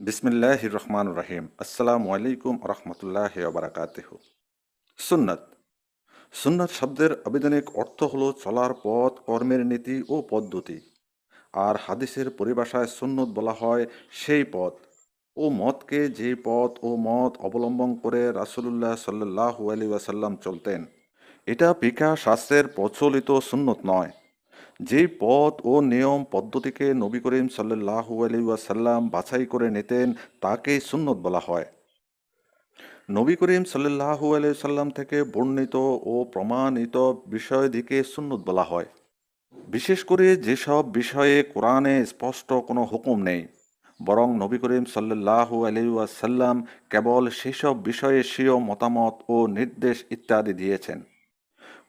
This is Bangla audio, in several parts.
বিসমিল্লাহ রহমান রাহিম আসসালামু আলাইকুম রহমতুল্লাহ বারাকাতেহ সুন্নাত। সুন্নাত শব্দের আবেদনিক অর্থ হল চলার পথ, কর্মের নীতি ও পদ্ধতি। আর হাদিসের পরিভাষায় সুন্নত বলা হয় সেই পথ। ও মতকে যে পথ ও মত অবলম্বন করে রাসুলুল্লাহ সাল্লাহু আলী ওয়াসাল্লাম চলতেন। এটা পিকা শাস্ত্রের প্রচলিত সুন্নত নয়। যে পথ ও নিয়ম পদ্ধতিকে নবী করিম সাল্লাহু আলী ওয়াসাল্লাম বাছাই করে নিতেন তাকেই সুন্নত বলা হয়। নবী করিম সাল্লাহু আলি সাল্লাম থেকে বর্ণিত ও প্রমাণিত বিষয় দিকে সুন্নত বলা হয়। বিশেষ করে যেসব বিষয়ে কোরআনে স্পষ্ট কোনো হুকুম নেই, বরং নবী করিম সাল্লাহু আলি ওয়াসাল্লাম কেবল সেসব বিষয়ে স্বীয় মতামত ও নির্দেশ ইত্যাদি দিয়েছেন।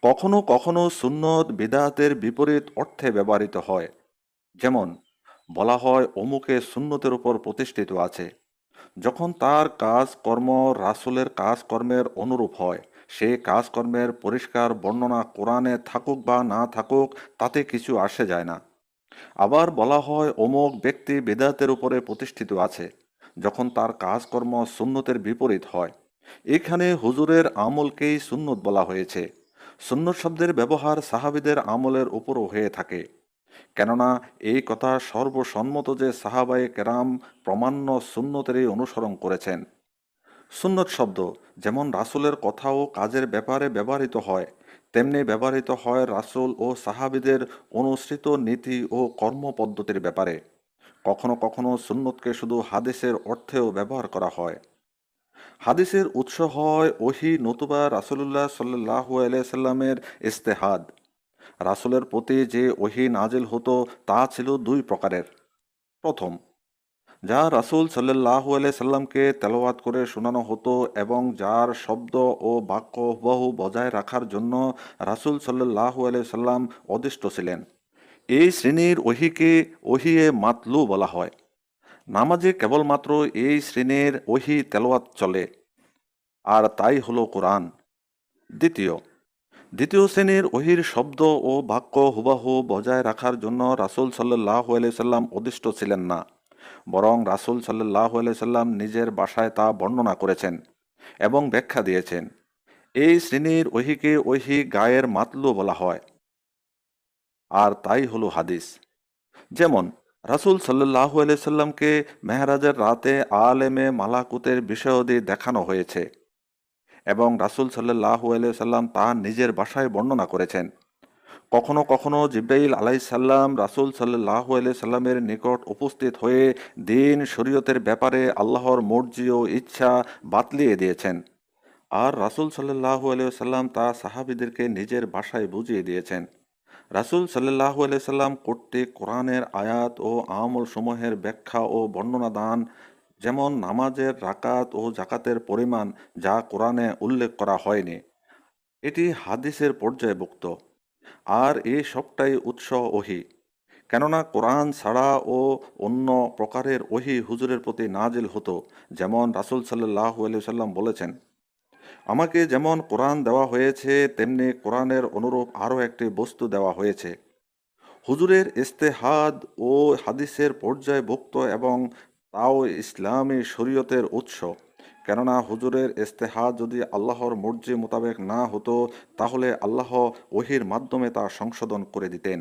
কখনো কখনো সুন্নত বেদাতের বিপরীত অর্থে ব্যবহৃত হয়। যেমন, বলা হয় অমুকে সুন্নতের উপর প্রতিষ্ঠিত আছে। যখন তার কাজ কর্ম রাসুলের কাজকর্মের অনুরূপ হয়, সে কাজকর্মের পরিষ্কার বর্ণনা কোরআনে থাকুক বা না থাকুক, তাতে কিছু আসে যায় না। আবার বলা হয় অমুক ব্যক্তি বেদাতের উপরে প্রতিষ্ঠিত আছে, যখন তার কাজকর্ম সুন্নতের বিপরীত হয়। এখানে হুজুরের আমলকেই সুন্নত বলা হয়েছে। সুন্নত শব্দের ব্যবহার সাহাবিদের আমলের উপরও হয়ে থাকে। কেননা, এই কথা সর্বসম্মত যে সাহাবায়ে কেরাম প্রমাণ্য সুন্নতেরই অনুসরণ করেছেন। সুন্নত শব্দ যেমন রাসুলের কথা ও কাজের ব্যাপারে ব্যবহৃত হয়, তেমনি ব্যবহৃত হয় রাসুল ও সাহাবিদের অনুসৃত নীতি ও কর্মপদ্ধতির ব্যাপারে। কখনো কখনো সুন্নতকে শুধু হাদিসের অর্থেও ব্যবহার করা হয়। হাদিসের উৎস হয় ওহি, নতুবা রাসুলুল্লাহ সাল্লাহু আলাইসাল্লামের ইস্তেহাদ। রাসুলের প্রতি যে ওহি নাজিল হতো, তা ছিল দুই প্রকারের। প্রথম, যা রাসুল সাল্লাহু সাল্লামকে তেলাওয়াত করে শোনানো হতো এবং যার শব্দ ও বাক্য হুবহু বজায় রাখার জন্য রাসুল সাল্লাহু সাল্লাম অদিষ্ট ছিলেন। এই শ্রেণির ওহিকে ওহিয়ে মাতলু বলা হয়। নামাজে কেবলমাত্র এই শ্রেণির ওহি তেলাওয়াত চলে। আর তাই হলো কোরআন। দ্বিতীয় দ্বিতীয় শ্রেণির ওহির শব্দ ও বাক্য হুবাহু বজায় রাখার জন্য রাসুল সাল্লাহ সাল্লাম অদিষ্ট ছিলেন না, বরং রাসুল সাল্লাহ সাল্লাম নিজের বাসায় তা বর্ণনা করেছেন এবং ব্যাখ্যা দিয়েছেন। এই শ্রেণির ওহিকে ওহি গায়ের মাতলু বলা হয়। আর তাই হলো হাদিস। যেমন, রাসুল সাল্লাহ সাল্লামকে মেহরাজের রাতে আলেমে মালাকুতের বিষয়াদি দেখানো হয়েছে। এবং রাসুল সাল্লাহ সাল্লাম তা নিজের বাসায় বর্ণনা করেছেন। কখনো কখনো জিব্রাইল আলাইসাল্লাম রাসুল সাল্লাহ সাল্লামের নিকট উপস্থিত হয়ে দিন শরীয়তের ব্যাপারে আল্লাহর মর্জি ও ইচ্ছা বাতলিয়ে দিয়েছেন। আর রাসুল সাল্লাহ সাল্লাম তা সাহাবিদেরকে নিজের ভাষায় বুঝিয়ে দিয়েছেন। রাসুল সাল্লাহ সাল্লাম কর্তৃক কোরআনের আয়াত ও আমল সমূহের ব্যাখ্যা ও বর্ণনা দান যেমন নামাজের রাকাত ও জাকাতের পরিমাণ যা কোরআনে উল্লেখ করা হয়নি, এটি হাদিসের পর্যায়ভুক্ত। আর এ সবটাই উৎস ওহি। কেননা কোরআন ছাড়া ও অন্য প্রকারের ওহি হুজুরের প্রতি নাজিল হতো, যেমন রাসুল সাল্লাহ সাল্লাম বলেছেন, আমাকে যেমন কোরআন দেওয়া হয়েছে, তেমনি কোরআনের অনুরূপ আরও একটি বস্তু দেওয়া হয়েছে। হুজুরের ইস্তেহাদ ও হাদিসের পর্যায়ভুক্ত এবং তাও ইসলামী শরীয়তের উৎস। কেননা হুজুরের ইস্তেহা যদি আল্লাহর মর্জি মোতাবেক না হতো, তাহলে আল্লাহ ওহির মাধ্যমে তা সংশোধন করে দিতেন।